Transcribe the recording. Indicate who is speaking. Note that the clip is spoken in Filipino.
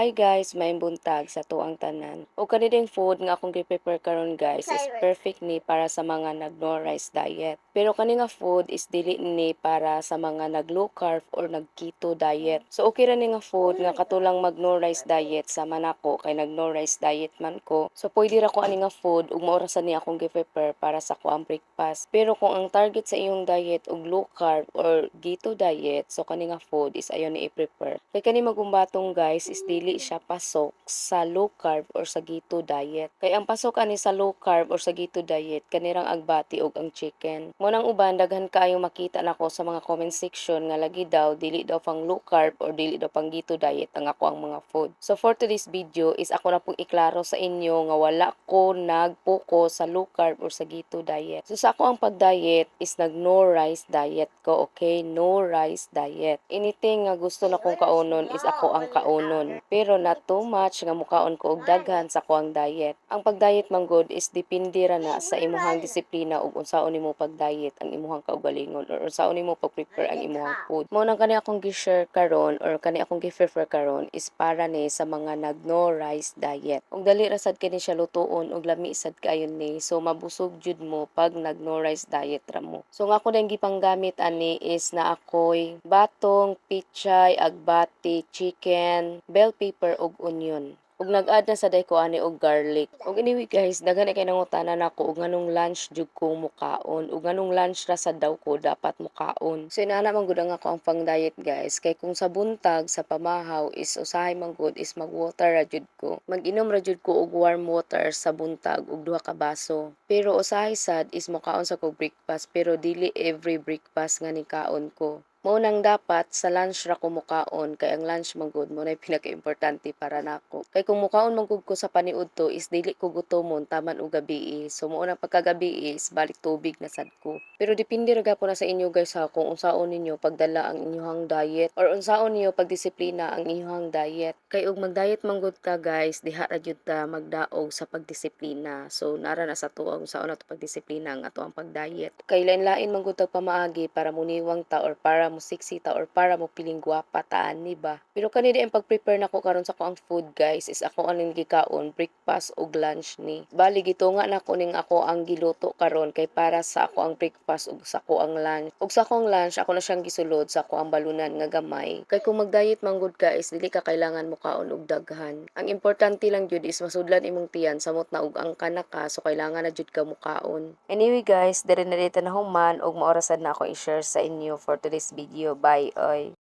Speaker 1: Hi guys, may buntag sa tuang tanan. O kaniding food nga akong gi-prepare karon guys is perfect ni para sa mga nag no rice diet. Pero kani nga food is dili ni para sa mga nag low carb or nag keto diet. So okay ra ni nga food nga katulang mag no rice diet sa manako kay nag no rice diet man ko. So pwede ra ko ani nga food ug maorasan ni akong gi-prepare para sa kuang breakfast. Pero kung ang target sa iyong diet og low carb or keto diet, so kani nga food is ayon ni i-prepare. Kay kani magumbatong guys is dili siya pasok sa low carb or sa keto diet. Kay ang pasok ani sa low carb or sa keto diet kanirang agbati og ang chicken. Mo nang uban daghan kaayo makita nako sa mga comment section nga lagi daw dili daw pang low carb or dili daw pang keto diet ang ako ang mga food. So for today's video is ako na pong iklaro sa inyo nga wala ko nag-focus sa low carb or sa keto diet. So sa ako ang pag-diet is nag no rice diet ko, okay? No rice diet. Anything nga gusto na kong kaunon is ako ang kaunon. Pero not too much nga mukaon ko og daghan sa kuang diet. Ang pag-diet man good is depende ra na sa imuhang disiplina ug unsaon nimo pag-diet ang imuhang kaugalingon or unsaon nimo pag-prepare ang imuhang food. Mao nang kani akong gi-share karon or kani akong gi-prefer karon is para ni sa mga nag no rice diet. Ug dali ra sad kini siya lutuon ug lami sad kayon ni so mabusog jud mo pag nag no rice diet ra mo. So nga ako dang gipanggamit ani is na ako'y batong, pichay, agbati, chicken, bell pepper ug onion. Ug nag-add na sa day ko ani og garlic. Ug anyway guys, daghan na kay nangutanan nako ug nganong lunch jud ko mukaon ug nganong lunch ra sa daw ko dapat mukaon. So inana man gud ako ang pang diet guys kay kung sa buntag sa pamahaw is usahay man gud is mag-water ra jud ko. Mag-inom ra jud ko og warm water sa buntag ug duha ka baso. Pero usahay sad is mukaon sa kog breakfast pero dili every breakfast nga ni kaon ko. Mao nang dapat sa lunch ra ko mukaon kay ang lunch man gud mo na pinaka-importante para nako. Kay kung mukaon man gud ko sa paniudto is dili ko gutomon taman og gabi. So mao nang pagkagabi is balik tubig na sad ko. Pero depende ra na sa inyo guys ha kung unsaon ninyo pagdala ang inyong diet or unsaon niyo pagdisiplina ang inyong diet. Kay og mag-diet man ta guys diha ra jud ta magdaog sa pagdisiplina. So nara na sa tuwa unsaon nato pagdisiplina ang ato ang pag-diet. Kay lain-lain man gud pamaagi para muniwang ta or para mo sexy ta or para mo piling gwapa ta ani ba. Pero kani di ang pag-prepare nako karon sa ko ang food guys is ako aning gikaon breakfast ug lunch ni. Bali gitunga na ko ning ako ang giluto karon kay para sa ako ang breakfast ug sa ko ang lunch. Ug sa ko ang lunch ako na siyang gisulod sa ko ang balunan nga gamay. Kay kung mag-diet man gud guys dili ka kailangan mo kaon og daghan. Ang importante lang jud is masudlan imong tiyan samot na ug ang kanaka so kailangan na jud ka mukaon. Anyway guys, diri na dito na human ug maorasan na ako i-share sa inyo for today's video. video. Bye ơi!